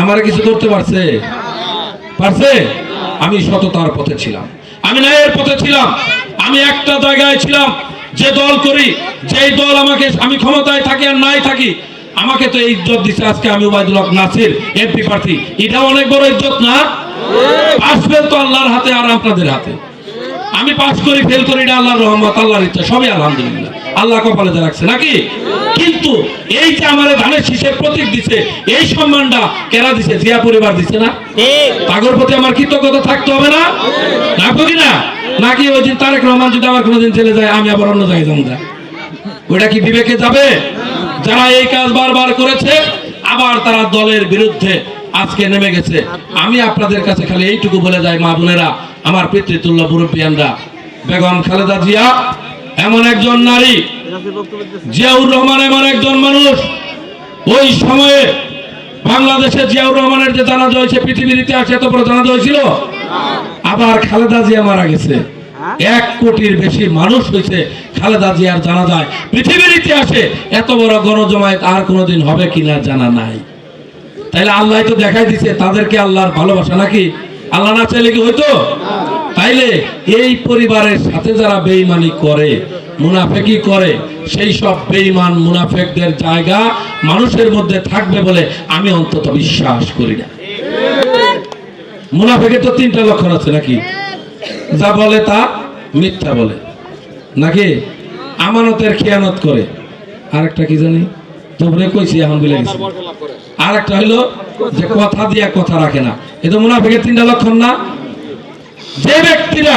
আমার কিছু করতে পারছে? পারছে? আমি সততার পথে ছিলাম। আমি ন্যায়ের পথে ছিলাম। আমি একটা জায়গায় ছিলাম। যে দল করি, যেই দল আমাকে, আমি ক্ষমতায় থাকি আর নাই থাকি, আমাকে তো এই ইজ্জত দিচ্ছে আজকে আমি ওবায়দুল হক নাসির, এমপি প্রার্থী। এটা অনেক বড় ইজ্জত না? আসবে তো আল্লাহর হাতে আর আপনাদের হাতে। আমি পাস করি, ফেল করি, এটা আল্লাহর রহমত, আল্লাহর ইচ্ছা, সবই আলহামদুলিল্লাহ। আল্লাহ কপালে যা রাখছে নাকি? কিন্তু এই যে আমার ধানের শীষের প্রতীক দিছে এই সম্মানটা কেরা দিছে? জিয়া পরিবার দিছে না? তাগর প্রতি আমার কৃতজ্ঞতা থাকতে হবে না? রাখব কি না নাকি ওই দিন তারেক রহমান যদি আবার কোনোদিন চলে যায় আমি আবার অন্য জায়গায় যাব না? ওটা কি বিবেকে যাবে? যারা এই কাজ বারবার করেছে আবার তারা দলের বিরুদ্ধে আজকে নেমে গেছে। আমি আপনাদের কাছে খালি এইটুকু বলে যাই মা বোনেরা আমার পিতৃতুল্য মুরব্বিয়ানরা। বেগম খালেদা জিয়া এমন একজন নারী, জিয়াউর রহমান এমন একজন মানুষ। ওই সময়ে বাংলাদেশে জিয়াউর রহমানের যে জানাজা হয়েছে, পৃথিবীর ইতিহাসে এত বড় জানাজা হয়েছিল? আবার খালেদা জিয়া মারা গেছে। এক কোটির বেশি মানুষ হয়েছে খালেদা জিয়ার জানা যায় পৃথিবীর ইতিহাসে এত বড় গণজমায়েত আর কোনোদিন হবে কিনা জানা নাই। তাইলে আল্লাহ তো দেখাই দিছে, তাদেরকে আল্লাহর ভালোবাসা নাকি? আল্লাহ না চাইলে কি হইতো? তাইলে এই পরিবারের সাথে যারা বেইমানি করে মুনাফেকি করে, সেই সব বেইমান মুনাফেকদের জায়গা মানুষের মধ্যে থাকবে বলে আমি অন্তত বিশ্বাস করি না। মুনাফেকের তো তিনটা লক্ষণ আছে নাকি? যা বলে তা মিথ্যা বলে। নাকি? আমানতের খেয়ানত করে। আরেকটা কি জানি? তোমরা কইছি, এখন বলে গেছি। আর একটা হইল যে কথা দিয়া কথা রাখে না। এ তো মুনাফিকের তিনটা লক্ষণ না? যে ব্যক্তিরা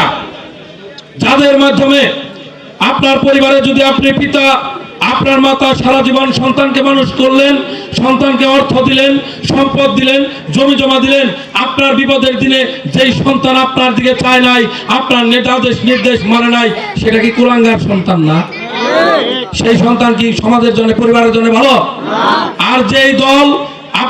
যাদের মাধ্যমে আপনার পরিবারে যদি আপনি পিতা আপনার মাতা সারা জীবন সন্তানকে মানুষ করলেন সন্তানকে অর্থ দিলেন সম্পদ দিলেন জমি জমা দিলেন আপনার বিপদের দিনে যেই সন্তান আপনার দিকে চায় নাই আপনার নেতাদেশ নির্দেশ মানে নাই সেটা কি কুলাঙ্গার সন্তান না? সেই সন্তান কি সমাজের জন্য পরিবারের জন্য ভালো? আর যেই দল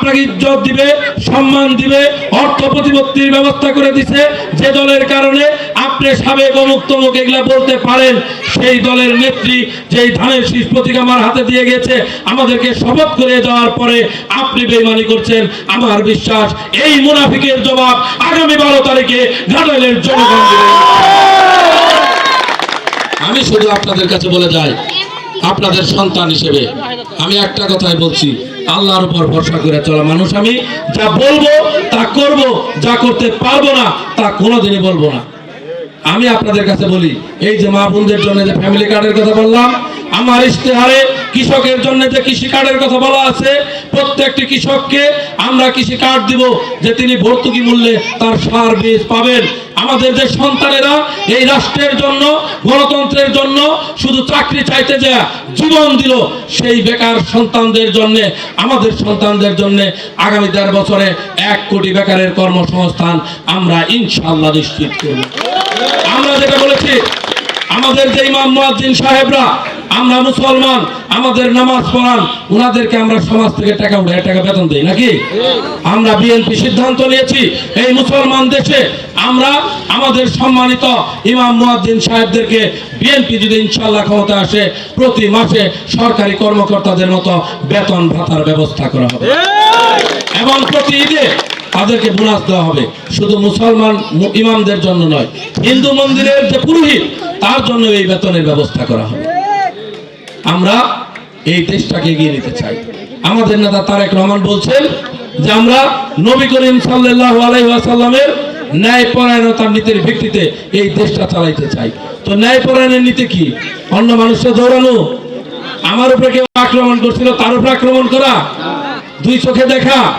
আপনাকে ইজ্জত দিবে, সম্মান দিবে, অর্থ প্রতিপত্তির ব্যবস্থা করে দিছে। যে দলের কারণে আপনি সাবেক অমুক তমুক এগুলা বলতে পারেন, সেই দলের নেত্রী যেই ধানের শীষ প্রতীক আমার হাতে দিয়ে গেছে, আমাদেরকে শপথ করে যাওয়ার পরে আপনি বেইমানি করছেন। আমার বিশ্বাস, এই মুনাফিকের জবাব আগামী বারো তারিখে ঘাটাইলের জনগণ আমি শুধু আপনাদের কাছে বলে যাই, আপনাদের সন্তান হিসেবে আমি একটা কথাই বলছি। আল্লাহর উপর ভরসা করে চলা মানুষ আমি যা বলব, তা করব, যা করতে পারব না, তা কোনোদিনই বলব না। আমি আপনাদের কাছে বলি, এই যে মা বোনদের জন্য যে ফ্যামিলি কার্ডের কথা বললাম, আমার ইশতেহারে কৃষকের জন্য যে কৃষি কার্ডের কথা বলা আছে, প্রত্যেকটি কৃষককে আমরা কৃষি কার্ড দিব যে তিনি ভর্তুকি মূল্যে তার সার বীজ পাবেন। আমাদের যে সন্তানেরা এই রাষ্ট্রের জন্য, গণতন্ত্রের জন্য শুধু চাকরি চাইতে যা জীবন দিল, সেই বেকার সন্তানদের জন্য, আমাদের সন্তানদের জন্য আগামী দেড় বছরে এক কোটি বেকারের কর্মসংস্থান আমরা ইনশাল্লাহ নিশ্চিত করব। আমরা যেটা বলেছি, আমাদের যে ইমাম সাহেবরা আমরা মুসলমান, আমাদের নামাজ পড়ান ওনাদেরকে আমরা সমাজ থেকে টাকা উঠে টাকা বেতন দেই, নাকি? আমরা বিএনপি সিদ্ধান্ত নিয়েছি, এই মুসলমান দেশে আমরা আমাদের সম্মানিত ইমাম মুয়াজ্জিন সাহেবদেরকে বিএনপি যদি ইনশাল্লাহ ক্ষমতা আসে, প্রতি মাসে সরকারি কর্মকর্তাদের মতো বেতন ভাতার ব্যবস্থা করা হবে। এবং প্রতি ঈদে তাদেরকে বোনাস দেওয়া হবে। শুধু মুসলমান ইমামদের জন্য নয়, হিন্দু মন্দিরের যে পুরোহিত, তার জন্য এই বেতনের ব্যবস্থা করা হবে। আমরা এই দেশটাকে এগিয়ে নিতে চাই। আমাদের নেতা তারেক রহমান বলছেন যে আমরা নবী করিম সাল্লাল্লাহু আলাইহি ওয়াসাল্লামের ন্যায় পরায়ণতার নীতির ভিত্তিতে এই দেশটা চালাইতে চাই। তো ন্যায় পরায়ণের নীতি কি? অন্য মানুষের দৌড়ানো? আমার উপরে কেউ আক্রমণ করছিল, তার উপরে আক্রমণ করা? দুই চোখে দেখা।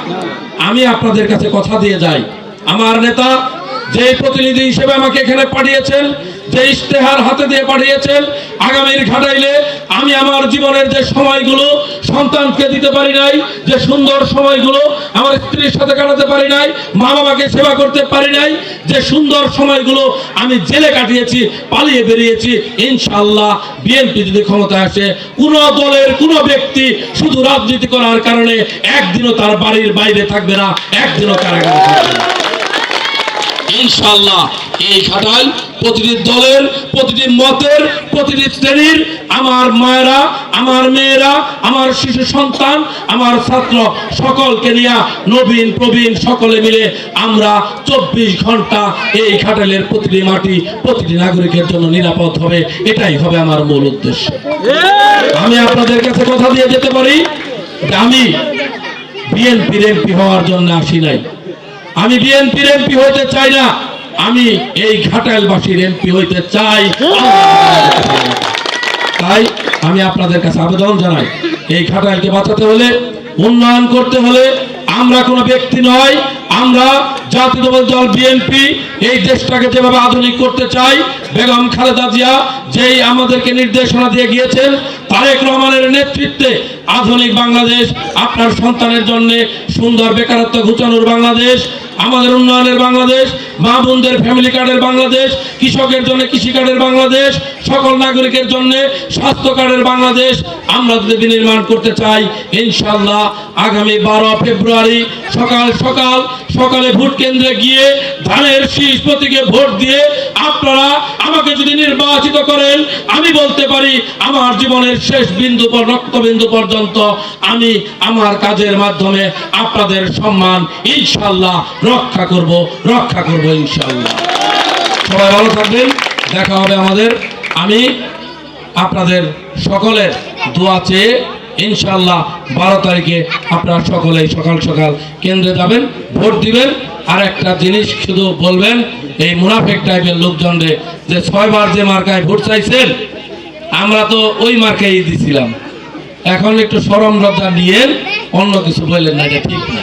আমি আপনাদের কাছে কথা দিয়ে যাই। আমার নেতা যে প্রতিনিধি হিসেবে আমাকে এখানে পাঠিয়েছেন যে ইশতেহার হাতে দিয়ে পাঠিয়েছেন, আগামীর ঘাটাইলে আমার জীবনের যে সময়গুলো সন্তানকে দিতে পারি নাই, যে সুন্দর সময়গুলো আমার স্ত্রীর সাথে কাটাতে পারি নাই মা বাবাকে সেবা করতে পারি নাই, যে সুন্দর সময়গুলো আমি জেলে কাটিয়েছি, পালিয়ে বেরিয়েছি ইনশাল্লাহ বিএনপি যদি ক্ষমতায় আসে, কোন দলের কোন ব্যক্তি শুধু রাজনীতি করার কারণে একদিনও তার বাড়ির বাইরে থাকবে না, একদিনও কারাগারে থাকবে না। ইনশাল্লাহ এই খাটাল প্রতিটি দলের, প্রতিটি মতের, প্রতিটি শ্রেণির আমার মায়েরা, আমার মেয়েরা, আমার শিশু সন্তান, আমার ছাত্র সকলকে নিয়ে নবীন, প্রবীণ সকলে মিলে আমরা চব্বিশ ঘণ্টা এই খাটালের প্রতিটি মাটি, প্রতিটি নাগরিকের জন্য নিরাপদ হবে। এটাই হবে আমার মূল উদ্দেশ্য। আমি আপনাদের কাছে কথা দিয়ে যেতে পারি আমি বিএনপির এমপি হওয়ার জন্য আসি নাই। আমি বিএনপির এমপি হইতে চাই না। আমি এই ঘাটাইলবাসীর এমপি হইতে চাই। তাই আমি আপনাদের কাছে আবেদন জানাই, এই ঘাটাইলকে বাঁচাতে হলে, উন্নয়ন করতে হলে আমরা কোনো ব্যক্তি নয়, আমরা জাতীয়তাবাদী দল বিএনপি এই দেশটাকে যেভাবে আধুনিক করতে চাই, বেগম খালেদা জিয়া যেই আমাদেরকে নির্দেশনা দিয়ে গিয়েছেন, তারেক রহমানের নেতৃত্বে আধুনিক বাংলাদেশ, আপনার সন্তানের জন্য সুন্দর বেকারত্ব ঘুচানোর বাংলাদেশ আমাদের উন্নয়নের বাংলাদেশ, মা বোনদের ফ্যামিলি কার্ডের বাংলাদেশ, কৃষকের জন্য কৃষি কার্ডের বাংলাদেশ, সকল নাগরিকের জন্য স্বাস্থ্য কার্ডের বাংলাদেশ আমরা যদি বিনির্মাণ করতে চাই ইনশাল্লাহ আগামী বারো ফেব্রুয়ারি সকাল সকাল সকালে ভোট কেন্দ্রে গিয়ে ধানের শীষ প্রতীকে ভোট দিয়ে আপনারা আমাকে যদি নির্বাচিত করেন, আমি বলতে পারি আমার জীবনের শেষ বিন্দু পর, রক্তবিন্দু পর্যন্ত আমি আমার কাজের মাধ্যমে আপনাদের সম্মান ইনশাল্লাহ রক্ষা করব রক্ষা করব ইনশাল্লাহ সবাই ভালো থাকবেন, দেখা হবে আমাদের। আমি আপনাদের সকলের দোয়া চেয়ে ইনশাল্লাহ বারো তারিখে আপনারা সকলেই সকাল সকাল কেন্দ্রে যাবেন, ভোট দিবেন। আর একটা জিনিস শুধু বলবেন, এই মুনাফেক টাইপের লোকজনরে যে ছয়বার যে মার্কায় ভোট চাইছেন, আমরা তো ওই মার্কাই দিছিলাম। এখন একটু সরম লজ্জা নিয়ে অন্য কিছু বললেন না, এটা ঠিক না।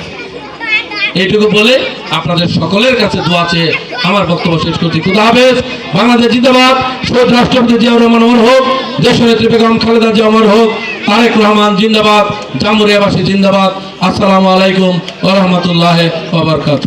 এইটুকু বলে আপনাদের সকলের কাছে দোয়া চেয়ে আমার বক্তব্য শেষ করছি। খুদা হাফেজ। বাংলাদেশ জিন্দাবাদ। শহীদ রাষ্ট্রপতি জিয়াউর রহমান অমর হোক দেশনেত্রী বেগম খালেদা জিয়া অমর হোক, তারেক রহমান জিন্দাবাদ, জামুরিয়াবাসী জিন্দাবাদ। আসসালামু আলাইকুম ওরহমতুল্লাহ ওবরকাত